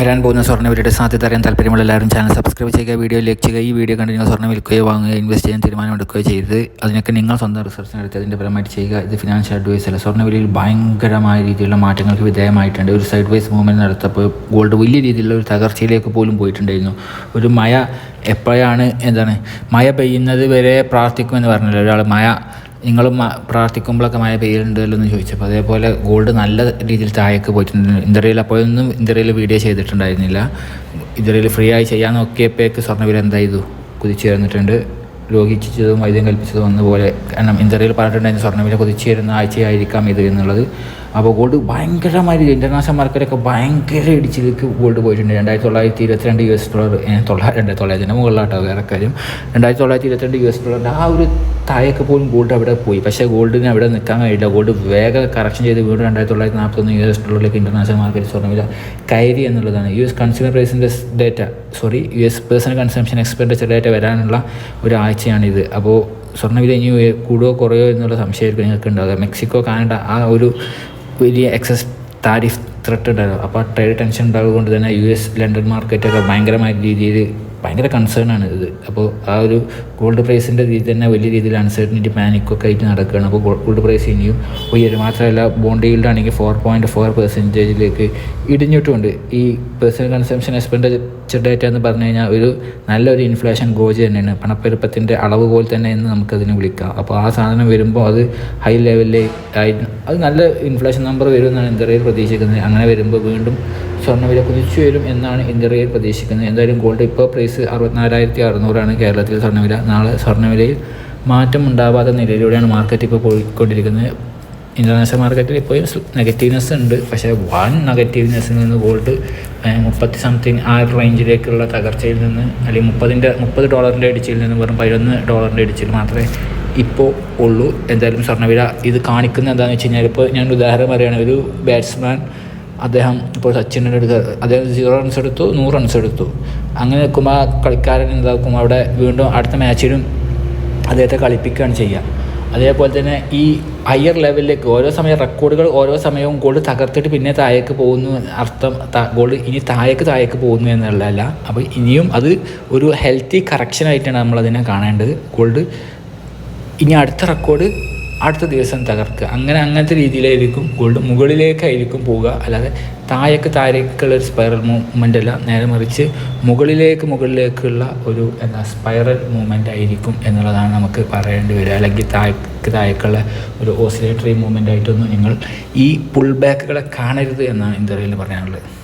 വരാൻ പോകുന്ന സ്വർണവിലയുടെ സാധ്യത അറിയാൻ താല്പര്യമുള്ള എല്ലാവരും ചാനൽ സബ്സ്ക്രൈബ് ചെയ്യുക വീഡിയോ ലൈക്ക് ചെയ്യുക ഈ വീഡിയോ കണ്ട് നിങ്ങൾ സ്വർണം വിൽക്കുകയോ വാങ്ങുകയോ ഇൻവെസ്റ്റ് ചെയ്യാൻ തീരുമാനമെടുക്കുകയോ ചെയ്ത് അതിനൊക്കെ നിങ്ങൾ സ്വന്തം റിസർച്ച് നടത്തി അതിന്റെ ഫലമായിട്ട് ചെയ്യുക. ഇത് ഫിനാൻഷ്യൽ അഡ്വൈസ് അല്ല. സ്വർണവിലയിൽ ഭയങ്കരമായ രീതിയിലുള്ള മാറ്റങ്ങൾക്ക് വിധേയമായിട്ടുണ്ട്. ഒരു സൈഡ് വൈസ് മൂവ്മെന്റ് നടത്തപ്പോൾ ഗോൾഡ് വലിയ രീതിയിലുള്ള ഒരു തകർച്ചയിലേക്ക് പോലും പോയിട്ടുണ്ടായിരുന്നു. ഒരു മഴ എപ്പോഴാണ് എന്താണ് മഴ പെയ്യുന്നത് വരെ പ്രാർത്ഥിക്കുമെന്ന് പറഞ്ഞില്ല. ഒരാൾ മഴ നിങ്ങൾ പ്രാർത്ഥിക്കുമ്പോഴൊക്കെ മഴ പെയ്യുന്നുണ്ടല്ലോ എന്ന് ചോദിച്ചപ്പോൾ അതേപോലെ ഗോൾഡ് നല്ല രീതിയിൽ താഴേക്ക് പോയിട്ടുണ്ട്. ഇന്ത്യയിൽ അപ്പോഴൊന്നും ഇന്ത്യയിൽ വീഡിയോ ചെയ്തിട്ടുണ്ടായിരുന്നില്ല. ഇന്ത്യയിൽ ഫ്രീ ആയി ചെയ്യാൻ നോക്കിയപ്പോഴേക്ക് സ്വർണവില എന്തായതു കുതിച്ചുയർന്നിട്ടുണ്ട് രോഗിച്ചതും വൈദ്യം കൽപ്പിച്ചതും പോലെ കാരണം ഇന്ത്യയിൽ പറഞ്ഞിട്ടുണ്ടായിരുന്നു സ്വർണവില കുതിച്ചുയരുന്ന ആഴ്ചയായിരിക്കാം ഇത് എന്നുള്ളത്. അപ്പോൾ ഗോൾഡ് ഭയങ്കരമായി ഇന്റർനാഷണൽ മാർക്കറ്റൊക്കെ ഭയങ്കര ഇടിച്ചിലേക്ക് ഗോൾഡ് പോയിട്ടുണ്ട്. രണ്ടായിരത്തി തൊള്ളായിരത്തി ഇരുപത്തിരണ്ട് യു എസ് ഡോളർ തൊള്ളായിരത്തി രണ്ടായിരത്തി തൊള്ളായിരത്തിന്റെ മുകളിലാട്ടോ വേറെ കാര്യം. രണ്ടായിരത്തി തൊള്ളായിരത്തി ഇരുപത്തിരണ്ട് യു എസ് ഡോളറിന്റെ ആ ഒരു താഴേക്ക് പോലും ഗോൾഡ് അവിടെ പോയി. പക്ഷേ ഗോൾഡിന് അവിടെ നിൽക്കാൻ കഴിയില്ല. ഗോൾഡ് വേഗം കറക്ഷൻ ചെയ്ത് വീണ്ടും രണ്ടായിരത്തി തൊള്ളായിരത്തി നാൽപ്പത്തൊന്ന് യു എസ് ഡോളറിലേക്ക് ഇന്റർനാഷണൽ മാർക്കറ്റ് സ്വർണവില കയറി എന്നുള്ളതാണ്. U S consumer പ്രൈസിന്റെ data sorry U S personal consumption expenditure data വരാനുള്ള ഒരാഴ്ചയാണിത്. അപ്പോൾ സ്വർണവില ഇനി കൂടുകയോ കുറയോ എന്നുള്ള സംശയമായിരിക്കും നിങ്ങൾക്ക് ഉണ്ടാകുക മെക്സിക്കോ കാനഡ ആ ഒരു വലിയ എക്സസ് താരിഫ് ത്രെട്ട് ഉണ്ടായിരുന്നു. അപ്പോൾ ആ ട്രേഡ് ടെൻഷൻ ഉണ്ടായതുകൊണ്ട് തന്നെ യു എസ് ലണ്ടൻ മാർക്കറ്റൊക്കെ ഭയങ്കരമായ രീതിയിൽ ഭയങ്കര കൺസേൺ ആണ് ഇത്. അപ്പോൾ ആ ഒരു ഗോൾഡ് പ്രൈസിന്റെ രീതി തന്നെ വലിയ രീതിയിൽ അൺസർട്ടനിറ്റി പാനിക്കൊക്കെ ആയിട്ട് നടക്കുകയാണ്. അപ്പോൾ ഗോൾഡ് പ്രൈസ് ഇനിയും ഉയരും. മാത്രമല്ല ബോണ്ട് ഈൽഡ് ആണെങ്കിൽ ഫോർ പോയിന്റ് ഫോർ പെർസെന്റേജിലേക്ക് ഇടിഞ്ഞിട്ടുമുണ്ട് ഈ പേഴ്സണൽ കൺസംഷൻ എക്സ്പെൻഡിച്ചർ ഡേറ്റ എന്ന് പറഞ്ഞു കഴിഞ്ഞാൽ ഒരു നല്ലൊരു ഇൻഫ്ലേഷൻ ഗോജ് തന്നെയാണ്. പണപ്പെരുപ്പത്തിന്റെ അളവ് പോലെ തന്നെ എന്ന് നമുക്കതിനെ വിളിക്കാം. അപ്പോൾ ആ സാധനം വരുമ്പോൾ അത് ഹൈ ലെവലിൽ ആയി അത് നല്ല ഇൻഫ്ലേഷൻ നമ്പർ വരുമെന്നാണ് എന്തറിയാൻ പ്രതീക്ഷിക്കുന്നത്. അങ്ങനെ വരുമ്പോൾ വീണ്ടും സ്വർണവില കുതിച്ചു വരും എന്നാണ് ഇന്ത്യയിൽ പ്രതീക്ഷിക്കുന്നത്. എന്തായാലും ഗോൾഡ് ഇപ്പോൾ പ്രൈസ് അറുപത്തിനാലായിരത്തി അറുന്നൂറാണ് കേരളത്തിൽ സ്വർണവില നാളെ സ്വർണവിലയിൽ മാറ്റം ഉണ്ടാവാത്ത നിലയിലൂടെയാണ് മാർക്കറ്റ് ഇപ്പോൾ പോയിക്കൊണ്ടിരിക്കുന്നത്. ഇന്റർനാഷണൽ മാർക്കറ്റിൽ ഇപ്പോൾ നെഗറ്റീവ്നെസ് ഉണ്ട്. പക്ഷേ വൺ നെഗറ്റീവ്നെസ്സിൽ നിന്ന് ഗോൾഡ് മുപ്പത്തി സംതിങ് ആ റേഞ്ചിലേക്കുള്ള തകർച്ചയിൽ നിന്ന് അല്ലെങ്കിൽ മുപ്പതിന്റെ മുപ്പത് ഡോളറിന്റെ ഇടിച്ചിൽ നിന്ന് വെറും പതിനൊന്ന് ഡോളറിന്റെ ഇടിച്ചിൽ മാത്രമേ ഇപ്പോൾ ഉള്ളൂ. എന്തായാലും സ്വർണവില ഇത് കാണിക്കുന്നത് എന്താണെന്ന് വെച്ച് കഴിഞ്ഞാൽ ഇപ്പോൾ ഞാൻ ഉദാഹരണം പറയുകയാണ്. ഒരു ബാറ്റ്സ്മാൻ അദ്ദേഹം ഇപ്പോൾ സച്ചിന്റെ എടുക്കുക അദ്ദേഹം സീറോ റൺസ് എടുത്തു നൂറ് റൺസ് എടുത്തു. അങ്ങനെ നിൽക്കുമ്പോൾ ആ കളിക്കാരൻ എന്താക്കും അവിടെ വീണ്ടും അടുത്ത മാച്ചിലും അദ്ദേഹത്തെ കളിപ്പിക്കുകയാണ് ചെയ്യുക. അതേപോലെ തന്നെ ഈ ഹയർ ലെവലിലേക്ക് ഓരോ സമയം റെക്കോർഡുകൾ ഓരോ സമയവും ഗോൾ തകർത്തിട്ട് പിന്നെ താഴേക്ക് പോകുന്നു അർത്ഥം ഗോൾ ഇനി താഴേക്ക് താഴേക്ക് പോകുന്നു എന്നുള്ളതല്ല. അപ്പോൾ ഇനിയും അത് ഒരു ഹെൽത്തി കറക്ഷനായിട്ടാണ് നമ്മളതിനെ കാണേണ്ടത്. ഗോൾഡ് ഇനി അടുത്ത റെക്കോർഡ് അടുത്ത ദിവസം തകർക്കുക. അങ്ങനെ അങ്ങനത്തെ രീതിയിലായിരിക്കും ഗോൾഡ് മുകളിലേക്കായിരിക്കും പോവുക. അല്ലാതെ താഴേക്ക് താഴേക്കുള്ള ഒരു സ്പൈറൽ മൂവ്മെന്റ് അല്ല. നേരെ മറിച്ച് മുകളിലേക്ക് മുകളിലേക്കുള്ള ഒരു എന്താ സ്പൈറൽ മൂവ്മെന്റ് ആയിരിക്കും എന്നുള്ളതാണ് നമുക്ക് പറയേണ്ടി വരിക. അല്ലെങ്കിൽ താഴേക്ക് താഴേക്കുള്ള ഒരു ഓസിലേറ്ററി മൂവ്മെന്റ് ആയിട്ടൊന്നും നിങ്ങൾ ഈ പുൾ ബാക്കുകളെ കാണരുത് എന്നാണ് ഇന്ത്യയിൽ പറയാനുള്ളത്.